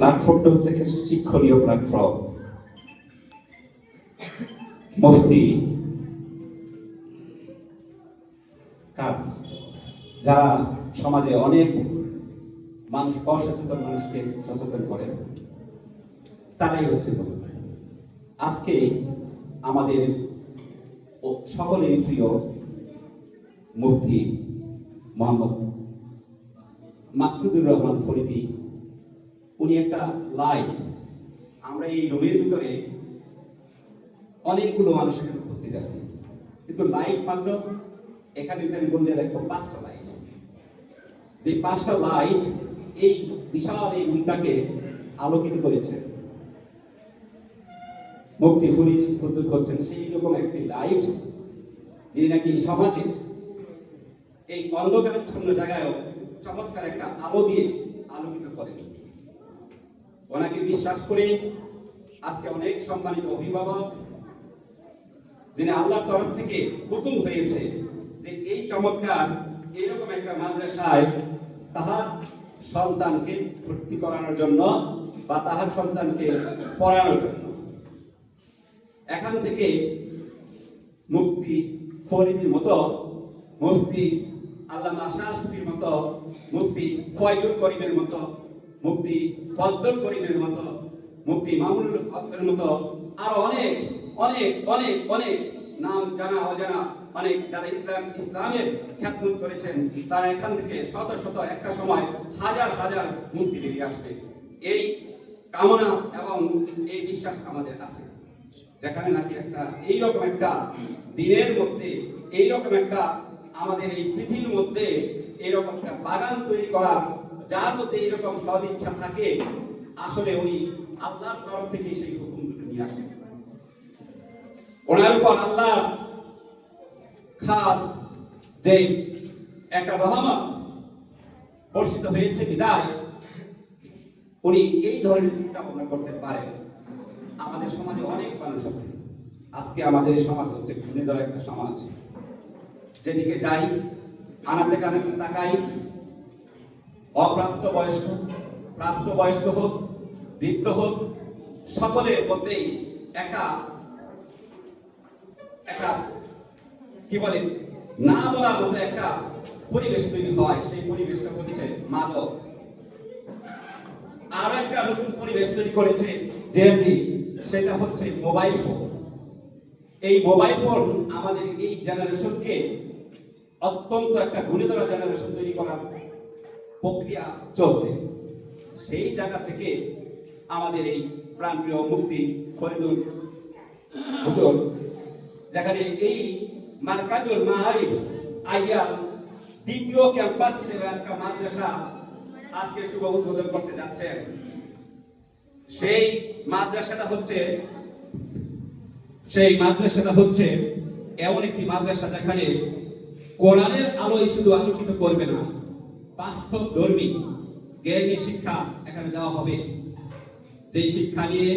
প্ল্যাটফর্মটা হচ্ছে একটা শিক্ষণীয় প্ল্যাটফর্ম। মুফতি যারা সমাজে অনেক মানুষ, অসচেতন মানুষকে সচেতন করে, তারাই হচ্ছে আজকে আমাদের সকলেরই প্রিয় মুফতি মোহাম্মদ মাকসুদুর রহমান ফরিদি উনি একটা লাইট আমরা এই রুমের ভিতরে অনেকগুলো মানুষ এখানে উপস্থিত আছে। কিন্তু লাইট মাত্র এখানে এখানে বললে দেখব পাঁচটা লাইট যে পাঁচটা লাইট এই বিশাল এই রুমটাকে আলোকিত করেছে। মুক্তি ফুরি হুজুর করছেন সেই রকম একটি লাইট যিনি নাকি সমাজে এই অন্ধকারাচ্ছন্ন জায়গায়ও চমৎকার একটা আলো দিয়ে আলোকিত করেন। ওনাকে বিশ্বাস করে আজকে অনেক সম্মানিত অভিভাবক, যিনি আল্লাহর তরফ থেকে হুকুম হয়েছে যে এই চমৎকার, এইরকম একটা মাদ্রাসায় তাহার সন্তানকে ভর্তি করানোর জন্য বা তাহার সন্তানকে পড়ানোর জন্য। এখান থেকে মুক্তি ফরিদির মতো, মুফতি আল্লামা শাহসুফির মতো, মুফতি ফয়জুল করিমের মতো মুফতি ফজলুল করিমের মতো মুফতি মামুনুল হকের মতো আরও অনেক অনেক অনেক অনেক নাম জানা, অজানা অনেক যারা ইসলাম, ইসলামের খ্যাতমত করেছেন, তারা এখান থেকে শত শত একটা সময় হাজার হাজার মুক্তি বেরিয়ে আসবে। এই কামনা এবং এই বিশ্বাস আমাদের আছে। যেখানে নাকি একটা, এইরকম একটা দিনের মধ্যে, এইরকম একটা আমাদের এই পৃথিবীর মধ্যে এইরকম একটা বাগান তৈরি করা যার মধ্যে এইরকম সদ ইচ্ছা থাকে, আসলে উনি আল্লাহর তরফ থেকে সেই হুকুমগুলো নিয়ে আসেন। ওনার উপর আল্লাহ খাস যে একটা রহমত বর্ষিত হয়েছে বিদায়, উনি এই ধরনের চিন্তা ভাবনা করতে পারেন। আমাদের সমাজে অনেক মানুষ আছে। আজকে আমাদের সমাজ হচ্ছে ঘুরে ধরা একটা সমাজ। যেদিকে যাই, আনাচে কানাচে তাকাই অপ্রাপ্ত বয়স্ক, প্রাপ্ত বয়স্ক হোক, বৃদ্ধ হোক, সকলের মধ্যেই একটা একটা, কি বলে, না বলার মতো একটা পরিবেশ তৈরি হয়। সেই পরিবেশটা হচ্ছে মাদক। আরও একটা নতুন পরিবেশ তৈরি করেছে জেএমজি সেটা হচ্ছে মোবাইল ফোন। এই মোবাইল ফোন আমাদের এই জেনারেশনকে অত্যন্ত একটা গুণিতর জেনারেশন তৈরি করার প্রক্রিয়া চলছে। সেই জায়গা থেকে আমাদের এই প্রাণপ্রিয় মুক্তি ফরিদুল হুজুর যেখানে এই মার্কাজুল মাআরিফ আইয়াল দ্বিতীয় ক্যাম্পাস হিসেবে একটা মাদ্রাসা আজকে শুভ উদ্বোধন করতে যাচ্ছেন। সেই মাদ্রাসাটা হচ্ছে, সেই মাদ্রাসাটা হচ্ছে এমন একটি মাদ্রাসা যেখানে কোরআনের আলোয় শুধু আলোকিত করবে না বাস্তব ধর্মী জ্ঞানী শিক্ষা এখানে দেওয়া হবে। যেই শিক্ষা নিয়ে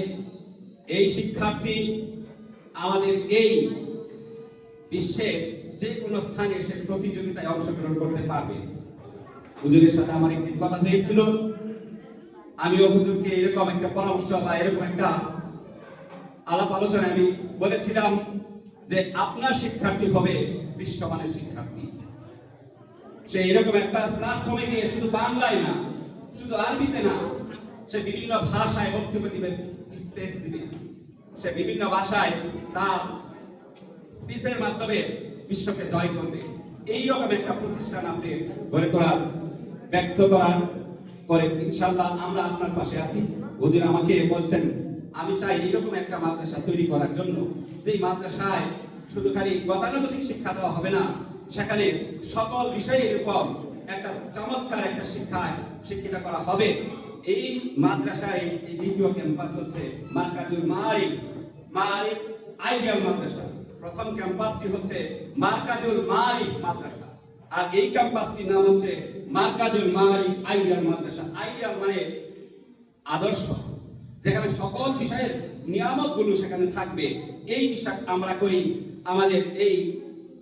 এই শিক্ষার্থী আমাদের এই বিশ্বে যে কোনো স্থানে সে প্রতিযোগিতায় অংশগ্রহণ করতে পারবে। হুজুরের সাথে আমার একদিন কথা হয়েছিল, আমি হুজুরকে এরকম একটা পরামর্শ বা এরকম একটা আলাপ আলোচনায় আমি বলেছিলাম যে আপনার শিক্ষার্থী হবে বিশ্বমানের শিক্ষার্থী। সে এরকম একটা প্ল্যাটফর্মে গিয়ে শুধু বাংলায় না, শুধু আরবিতে না, সে বিভিন্ন ভাষায় বক্তব্য দিবে, স্পেস দিবে। সে বিভিন্ন ভাষায় তার স্পিচের মাধ্যমে বিশ্বকে জয় করবে। এই রকম একটা প্রতিষ্ঠান আপনি গড়ে তোলার, ব্যক্ত করার করে ইনশাল্লাহ আমরা আপনার পাশে আছি। হুজুর আমাকে বলছেন, আমি চাই এইরকম একটা মাদ্রাসা তৈরি করার জন্য। যেই মাদ্রাসায় শুধু খালি গতানুগতিক শিক্ষা দেওয়া হবে না সেখানে সকল বিষয়ের উপর একটা চমৎকার একটা শিক্ষায় শিক্ষিত করা হবে। এই মাদ্রাসায় এই দ্বিতীয় ক্যাম্পাস হচ্ছে মার্কাজুল মারিফ মারিফ আইডিয়াল মাদ্রাসা। প্রথম ক্যাম্পাসটি হচ্ছে মার্কাজুল মারিফ মাদ্রাসা। আর এই ক্যাম্পাসটির নাম হচ্ছে মার্কাজুল মারিফ আইডিয়াল মাদ্রাসা। আইডিয়াল মানে আদর্শ। যেখানে সকল বিষয়ের নিয়ামকগুলো সেখানে থাকবে। এই বিশ্বাস আমরা করি আমাদের এই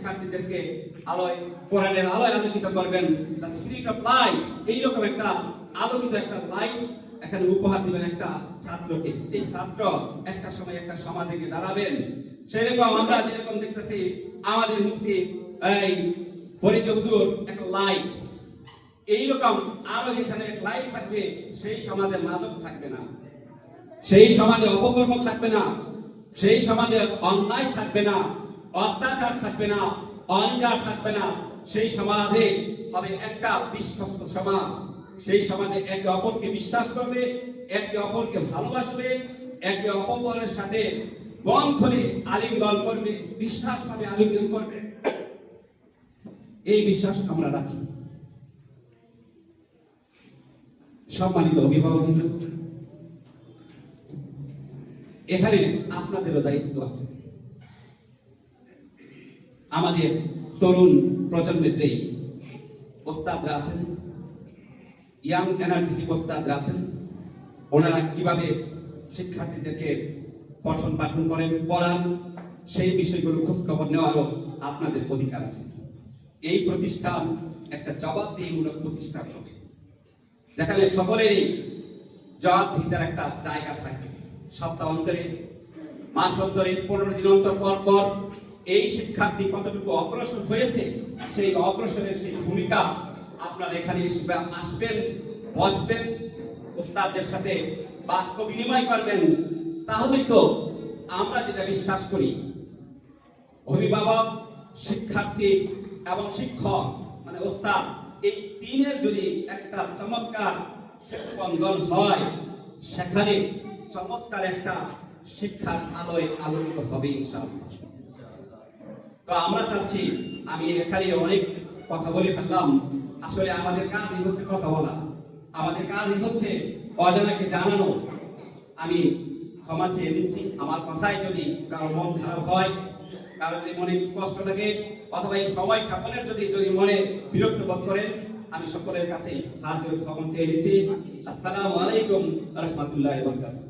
শিক্ষার্থীদেরকে আলোয়, কোরআনের আলোয় আলোকিত করবেন। দ্য স্পিরিট অফ লাইফ এইরকম একটা আলোকিত একটা লাইফ এখানে উপহার দিবেন একটা ছাত্রকে। যে ছাত্র একটা সময় একটা সমাজে গিয়ে দাঁড়াবেন। সেরকম আমরা যেরকম দেখতেছি, আমাদের মুক্তি, এই ফরিদ হুজুর, একটা লাইট এইরকম আরও যেখানে লাইট থাকবে, সেই সমাজে মাদক থাকবে না। সেই সমাজে অপকর্ম থাকবে না। সেই সমাজে অন্যায় থাকবে না। অত্যাচার থাকবে না অনিচার থাকবে না, সেই সমাজে হবে একটা বিশ্বস্ত সমাজ। সেই সমাজে একে অপরকে বিশ্বাস করবে, একে অপরকে ভালোবাসবে, একে অপরের সাথে বন খোলে আলিঙ্গন করবে বিশ্বাস ভাবে আলিঙ্গন করবে। এই বিশ্বাস আমরা রাখি। সম্মানিত অভিভাবক এখানে আপনাদেরও দায়িত্ব আছে। আমাদের তরুণ প্রজন্মের যেই ওস্তাদরা আছেন ইয়াং এনার্জেটিক ওস্তাদরা আছেন, ওনারা কীভাবে শিক্ষার্থীদেরকে পঠন পাঠন করেন, পড়ান, সেই বিষয়গুলো খোঁজখবর নেওয়ারও আপনাদের অধিকার আছে। এই প্রতিষ্ঠান একটা জবাবদিহিমূলক প্রতিষ্ঠান হবে। যেখানে সকলেরই জবাবদিহিতার একটা জায়গা থাকবে। সপ্তাহ অন্তরে, মাস অন্তরে, পনেরো দিন অন্তর পর পর এই শিক্ষার্থী কতটুকু অগ্রসর হয়েছে, সেই অগ্রসরের সেই ভূমিকা আপনারা এখানে আসবেন, বসবেন, উস্তাদদের সাথে বাক্য বিনিময় করবেন। তাহলেই তো আমরা যেটা বিশ্বাস করি, অভিভাবক, শিক্ষার্থী এবং শিক্ষক মানে ওস্তাদ এই তিনের যদি একটা চমৎকার বন্ধন হয়, সেখানে চমৎকার একটা শিক্ষার আলোয় আলোকিত হবে ইনশাআল্লাহ। তো আমরা চাচ্ছি, আমি এখানে অনেক কথা বলে ফেললাম। আসলে আমাদের কাজই হচ্ছে কথা বলা। আমাদের কাজই হচ্ছে অজানাকে জানানো। আমি ক্ষমা চেয়ে নিচ্ছি। আমার কথায় যদি কারও মন খারাপ হয়, কারও যদি মনে কষ্ট লাগে, অথবা এই সময় ক্ষেপণের যদি যদি মনে বিরক্ত বোধ করেন, আমি সকলের কাছে হাত জোড়ে ক্ষমা চেয়ে নিচ্ছি। আসসালামু আলাইকুম রহমতুল্লাহ বরকাতুহ।